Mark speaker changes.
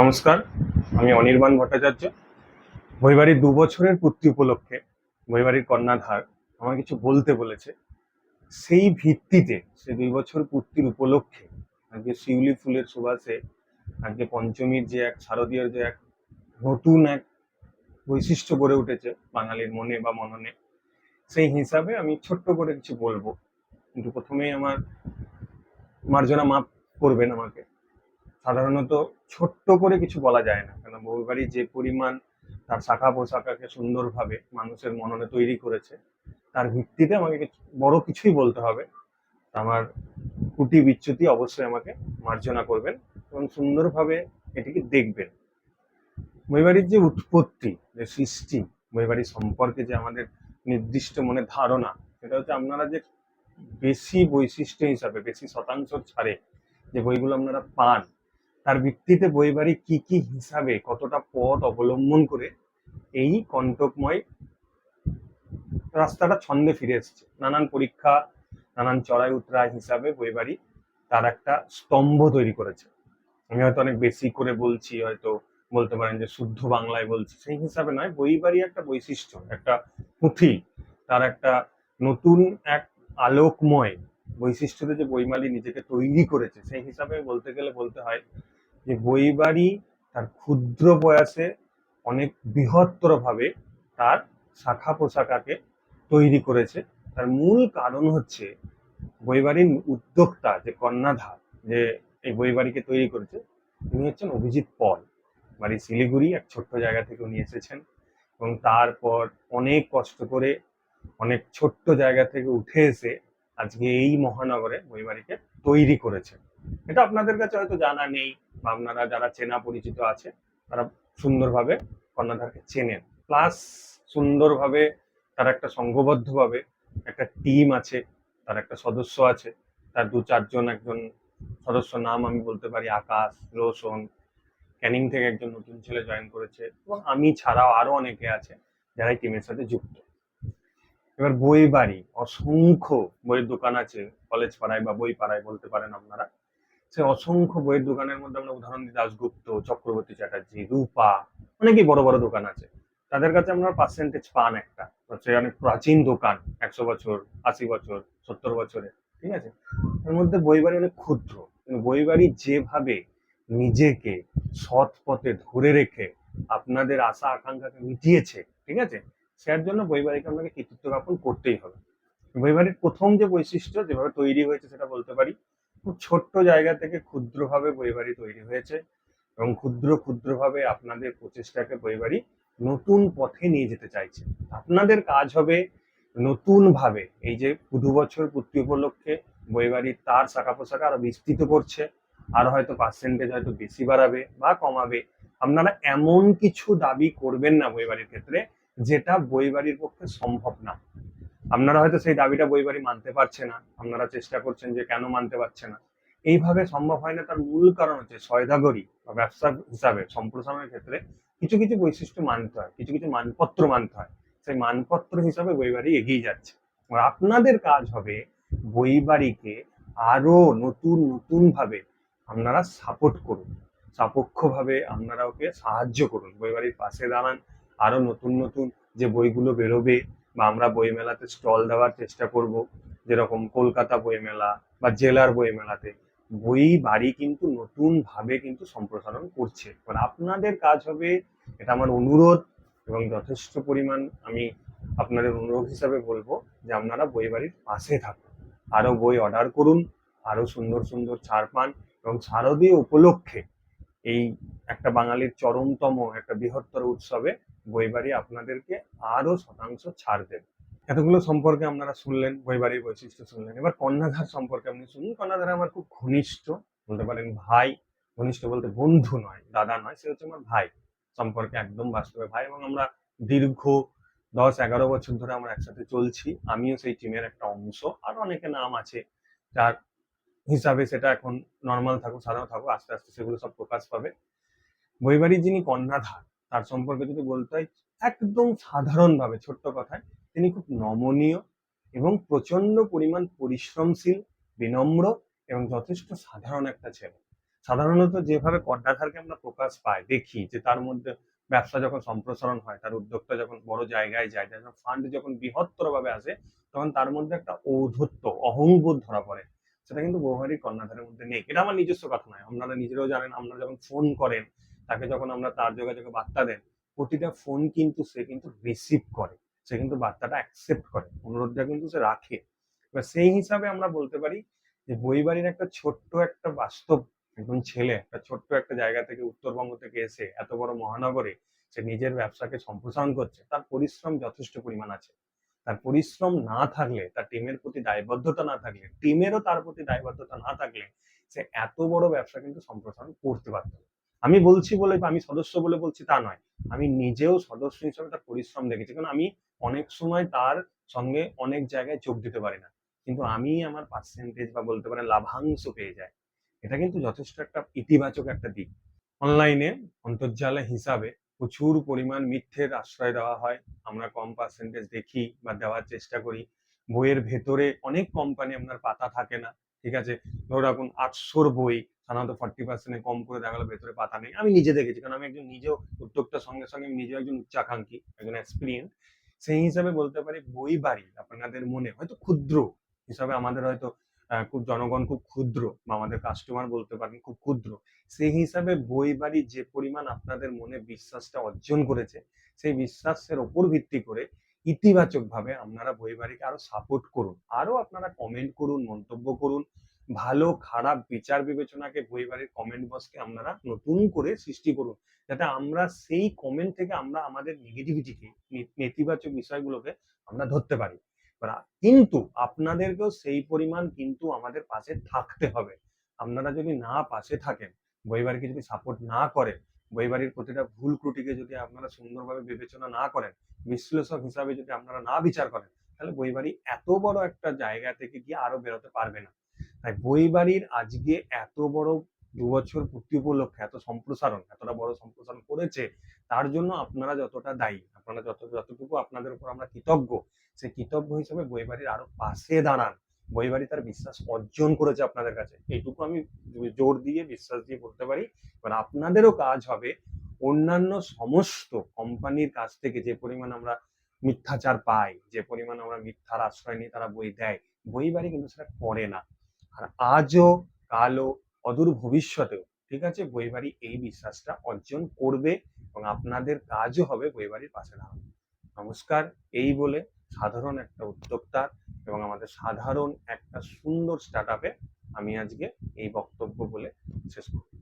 Speaker 1: নমস্কার, আমি অনির্বাণ ভট্টাচার্য। বইবাড়ির দু বছরের পূর্তি উপলক্ষে বইবাড়ির কন্যাধার আমাকে কিছু বলতে বলেছে। সেই ভিত্তিতে সে দুই বছর পূর্তির উপলক্ষে আজকে শিউলি ফুলের সুবাসে আজকে পঞ্চমীর যে এক, শারদীয় যে এক নতুন এক বৈশিষ্ট্য গড়ে উঠেছে বাঙালির মনে বা মননে, সেই হিসাবে আমি ছোট্ট করে কিছু বলব। কিন্তু প্রথমেই আমার মার্জনা মাপ করবেন আমাকে। সাধারণত ছোট্ট করে কিছু বলা যায় না। কেন বউবাড়ি যে পরিমাণ তার শাখা পোশাকাকে সুন্দরভাবে মানুষের মননে তৈরি করেছে, তার ভিত্তিতে আমাকে বড় কিছুই বলতে হবে। আমার কুটি বিচ্যুতি অবশ্যই আমাকে মার্জনা করবেন এবং সুন্দরভাবে এটিকে দেখবেন। বইবাড়ির যে উৎপত্তি, যে সৃষ্টি বইবাড়ি সম্পর্কে যে আমাদের নির্দিষ্ট মনে ধারণা, সেটা হচ্ছে আপনারা যে বেশি বৈশিষ্ট্য হিসাবে, বেশি শতাংশ ছাড়ে যে বইগুলো আপনারা পান তার ভিত্তিতে বইবাড়ি কি কি হিসাবে কতটা পথ অবলম্বন করে এই কণ্টকময় রাস্তাটা ছন্দে ফিরে এসেছে। নানান পরীক্ষা, নানান চড়াই উতরাই হিসাবে বইবাড়ি তার একটা স্তম্ভ তৈরি করেছে। আমি হয়তো অনেক বেশি করে বলছি, হয়তো বলতে পারেন যে শুদ্ধ বাংলায় বলছি, সেই হিসাবে নয়। বইবাড়ি একটা বৈশিষ্ট্য, একটা পুঁথি, তার একটা নতুন এক আলোকময় বৈশিষ্ট্যতে যে বইমালি নিজেকে তৈরি করেছে, সেই হিসাবে বলতে গেলে বলতে হয় যে বইবাড়ি তার ক্ষুদ্র বয়সে অনেক বৃহত্তর ভাবে তার শাখা পোশাকাকে তৈরি করেছে। তার মূল কারণ হচ্ছে বইবাড়ির উদ্যোক্তা যে কন্যাধার যে এই বইবাড়িকে তৈরি করেছে, তিনি হচ্ছেন অভিজিৎ পল। বাড়ি শিলিগুড়ি, এক ছোট্ট জায়গা থেকে উনি এসেছেন এবং তারপর অনেক কষ্ট করে অনেক ছোট্ট জায়গা থেকে উঠে এসে আজকে এই মহানগরে বইবাড়িকে তৈরি করেছে এটা আপনাদের কাছে হয়তো জানা নেই বা আপনারা যারা চেনা পরিচিত আছে, তারা সুন্দরভাবে কর্ণধারকে চেনেন। প্লাস সুন্দরভাবে তার একটা সংঘবদ্ধভাবে একটা টিম আছে, তার একটা সদস্য আছে, তার দু চারজন একজন সদস্য নাম আমি বলতে পারি, আকাশ, রোশন, ক্যানিং থেকে একজন নতুন ছেলে জয়েন করেছে। এবং আমি ছাড়াও আরও অনেকে আছে যারা এই টিমের সাথে যুক্ত। এবার বই বাড়ি অসংখ্য বইয়ের দোকান আছে কলেজ পাড়ায় বা বই পাড়ায় বলতে পারেন আপনারা। সে অসংখ্য বইয়ের দোকানের মধ্যে আমরা উদাহরণ দিই, দাশগুপ্ত, চক্রবর্তী চ্যাটার্জি, রূপা, অনেকই বড় বড় দোকান আছে। তাদের কাছে আমরা পার্সেন্টেজ পান একটা। হচ্ছে অনেক প্রাচীন দোকান, একশো বছর, আশি বছর, সত্তর বছরে, ঠিক আছে? তার মধ্যে বইবাড়ি অনেক ক্ষুদ্র। কিন্তু বইবাড়ি যেভাবে নিজেকে সৎ পথে ধরে রেখে আপনাদের আশা, আকাঙ্ক্ষাকে মিটিয়েছে, ঠিক আছে? সেটার জন্য বইবাড়িকে আপনাকে কৃতিত্ব জ্ঞাপন করতেই হবে। বইবাড়ির প্রথম যে বৈশিষ্ট্য যেভাবে তৈরি হয়েছে সেটা বলতে পারি খুব ছোট্ট জায়গা থেকে ক্ষুদ্রভাবে বইবাড়ি তৈরি হয়েছে এবং ক্ষুদ্র ক্ষুদ্রভাবে আপনাদের প্রচেষ্টাকে বইবাড়ি নতুন পথে নিয়ে যেতে চাইছে। আপনাদের কাজ হবে নতুন ভাবে এই যে পুদু বছর পূর্তি উপলক্ষে বইবাড়ির তার শাখা পোশাকা আরও বিস্তৃত করছে, আর হয়তো পার্সেন্টেজ হয়তো বেশি বাড়াবে বা কমাবে। আপনারা এমন কিছু দাবি করবেন না বইবাড়ির ক্ষেত্রে যেটা বইবাড়ির পক্ষে সম্ভব না। আপনারা হয়তো সেই দাবিটা বইবাড়ি মানতে পারছে না। আপনারা চেষ্টা করছেন যে কেন মানতে পারছে না। এইভাবে সম্ভব হয় না, তার মূল কারণ হচ্ছে সয়দাগরি বা ব্যবসা হিসাবে সম্প্রসারণের ক্ষেত্রে কিছু কিছু বৈশিষ্ট্য মানতে হয়, কিছু কিছু মানপত্র মানতে হয়। সেই মানপত্র হিসাবে বইবাড়ি এগিয়ে যাচ্ছে। আপনাদের কাজ হবে বইবাড়িকে আরও নতুন নতুন ভাবে আপনারা সাপোর্ট করুন। সাপেক্ষভাবে আপনারা ওকে সাহায্য করুন। বইবাড়ির পাশে দাঁড়ান। আরও নতুন নতুন যে বইগুলো বেরোবে বা আমরা বইমেলাতে স্টল দেওয়ার চেষ্টা করব, যেরকম কলকাতা বইমেলা বা জেলার বইমেলাতে। বই বাড়ি কিন্তু নতুন ভাবে কিন্তু সম্প্রসারণ করছে। এবার আপনাদের কাজ হবে, এটা আমার অনুরোধ এবং যথেষ্ট পরিমাণ আমি আপনাদের অনুরোধ হিসাবে বলব যে আপনারা বই বাড়ির পাশে থাকুন। আরও বই অর্ডার করুন আরও সুন্দর সুন্দর ছাড় পান এবং শারদীয় উপলক্ষে এই একটা বাঙালির চরমতম একটা বৃহত্তর উৎসবে বইবাড়ি আপনাদেরকে আরও শতাংশ ছাড় দেবে। এতগুলো সম্পর্কে আপনারা শুনলেন, বইবাড়ির বৈশিষ্ট্য শুনলেন। এবার কন্যাধার সম্পর্কে আপনি শুনুন। কন্যাধার আমার খুব ঘনিষ্ঠ, বলতে পারেন ভাই। ঘনিষ্ঠ বলতে বন্ধু নয়, দাদা নয়, সে হচ্ছে আমার ভাই। সম্পর্কে একদম বাস্তবে ভাই এবং আমরা দীর্ঘ দশ, এগারো বছর ধরে আমরা একসাথে চলছি। আমিও সেই টিমের একটা অংশ। আর অনেকে নাম আছে যার হিসাবে সেটা এখন নর্মাল থাকুক, সাধারণ থাকুক, আস্তে আস্তে সেগুলো সব প্রকাশ পাবে। বইবাড়ির যিনি কন্যাধার, তার সম্পর্কে যদি বলতে হয়, একদম সাধারণভাবে ছোট্ট কথায়, তিনি খুব নমনীয় এবং প্রচণ্ড পরিমাণ পরিশ্রমশীল, বিনম্র এবং যথেষ্ট সাধারণ একটা ছেলে। সাধারণত যেভাবে কর্ণাধারকে আমরা প্রকাশ পাই, দেখি যে তার মধ্যে ব্যবসা যখন সম্প্রসারণ হয়, তার উদ্যোক্তা যখন বড় জায়গায় যায় যখন ফান্ড যখন বৃহত্তর ভাবে আসে, তখন তার মধ্যে একটা ঔদ্ধত্য, অহংবোধ ধরা পড়ে। সেটা কিন্তু বহুবারই কর্ণাধারের মধ্যে নেই। এটা আমার নিজস্ব কথা নয়। আপনারা নিজেরাও জানেন, আপনারা যখন ফোন করেন তাকে যখন আমরা তার যোগাযোগে বার্তা দেন প্রতিটা ফোন কিন্তু সে কিন্তু রিসিভ করে। সে কিন্তু বার্তাটা অ্যাকসেপ্ট করে। অনুরোধটা কিন্তু সে রাখে। এবার সেই হিসাবে আমরা বলতে পারি যে বইবাড়ির একটা ছোট্ট একটা বাস্তব একজন ছেলে, একটা ছোট্ট একটা জায়গা থেকে উত্তরবঙ্গ থেকে এসে এত বড় মহানগরে সে নিজের ব্যবসাকে সম্প্রসারণ করছে, তার পরিশ্রম যথেষ্ট পরিমাণ আছে। তার পরিশ্রম না থাকলে, তার টিমের প্রতি দায়বদ্ধতা না থাকলে, টিমেরও তার প্রতি দায়বদ্ধতা না থাকলে সে এত বড় ব্যবসা কিন্তু সম্প্রসারণ করতে পারত না। আমি বলছি বলে বা আমি সদস্য বলে বলছি তা নয়। আমি নিজেও সদস্য হিসেবে তার পরিশ্রম দেখেছি। কারণ আমি অনেক সময় তার সঙ্গে অনেক জায়গায় যোগ দিতে পারি না। কিন্তু আমি আমার পার্সেন্টেজ বা বলতে পারেন লাভাংশ পেয়ে যাই। এটা কিন্তু যথেষ্ট একটা ইতিবাচক একটা দিক। অনলাইনে, অন্তর্জালে হিসাবে প্রচুর পরিমাণ মিথ্যের আশ্রয় দেওয়া হয়। আমরা কম পার্সেন্টেজ দেখি বা দেওয়ার চেষ্টা করি। বইয়ের ভেতরে অনেক কোম্পানি আপনার পাতা থাকে না। ঠিক আছে? ধরো রাখুন আটশোর বই। সাধারণত ফর্টি পার্সেন্টে কম করে দেখা গেলো ভেতরে পাতা নেই। আমি নিজে দেখেছি, কারণ আমি একজন নিজেও উদ্যোক্তার সঙ্গে সঙ্গে আমি নিজেও একজন উচ্চাকাঙ্ক্ষী, একজন এক্সপিরিয়েন্স সেই হিসাবে বলতে পারি বই বাড়ি আপনাদের মনে হয়তো ক্ষুদ্র, হিসাবে আমাদের হয়তো খুব জনগণ খুব ক্ষুদ্র বা আমাদের কাস্টমার বলতে পারেন খুব ক্ষুদ্র। সেই হিসাবে বই বাড়ি যে পরিমাণ আপনাদের মনে বিশ্বাসটা অর্জন করেছে, সেই বিশ্বাসের ওপর ভিত্তি করে ইতিবাচক ভাবে আপনারা বই বাড়িকে আরও সাপোর্ট করুন। আরও আপনারা কমেন্ট করুন, মন্তব্য করুন। ভালো, খারাপ বিচার বিবেচনাকে বই বাড়ির কমেন্ট বক্সকে আপনারা নতুন করে সৃষ্টি করুন। যাতে আমরা সেই কমেন্ট থেকে আমরা আমাদের নেগেটিভিটিকে নেতিবাচক বিষয়গুলোকে আমরা ধরতে পারি। কিন্তু আপনাদেরকেও সেই পরিমাণ কিন্তু আমাদের পাশে থাকতে হবে। আপনারা যদি না পাশে থাকেন বইবাড়িকে যদি সাপোর্ট না করেন বইবাড়ির প্রতিটা ভুল ত্রুটিকে যদি আপনারা সুন্দরভাবে বিবেচনা না করেন, বিশ্লেষক হিসাবে যদি আপনারা না বিচার করেন, তাহলে বইবাড়ি এত বড় একটা জায়গা থেকে গিয়ে আরও বেরোতে পারবে না। তাই বইবাড়ির আজকে এত বড় দু বছর পূর্তি উপলক্ষে, এত সম্প্রসারণ, এতটা বড় সম্প্রসারণ করেছে, তার জন্য আপনারা যতটা দায়ী, আপনারা যত, যতটুকু আপনাদের উপর আমরা কৃতজ্ঞ, সেই কৃতজ্ঞ হিসেবে বইবাড়ির আরও পাশে দাঁড়ান। বইবাড়ি তার বিশ্বাস অর্জন করেছে আপনাদের কাছে। এইটুকু আমি জোর দিয়ে বিশ্বাস দিয়ে বলতে পারি। এবার আপনাদেরও কাজ হবে অন্যান্য সমস্ত কোম্পানির কাছ থেকে যে পরিমাণ আমরা মিথ্যাচার পাই, যে পরিমাণ আমরা মিথ্যার আশ্রয় নিয়ে তারা বই দেয় বই বাড়ি কিন্তু সেটা করে না। আর আজও কালও অদূর ভবিষ্যতেও, ঠিক আছে? বইবাড়ি এই বিশ্বাসটা অর্জন করবে এবং আপনাদের কাজও হবে বইবাড়ির পাশে দাঁড়ানো। নমস্কার, এই বলে সাধারণ একটা উদ্যোক্তা এবং আমাদের সাধারণ একটা সুন্দর স্টার্ট আমি আজকে এই বক্তব্য বলে শেষ করব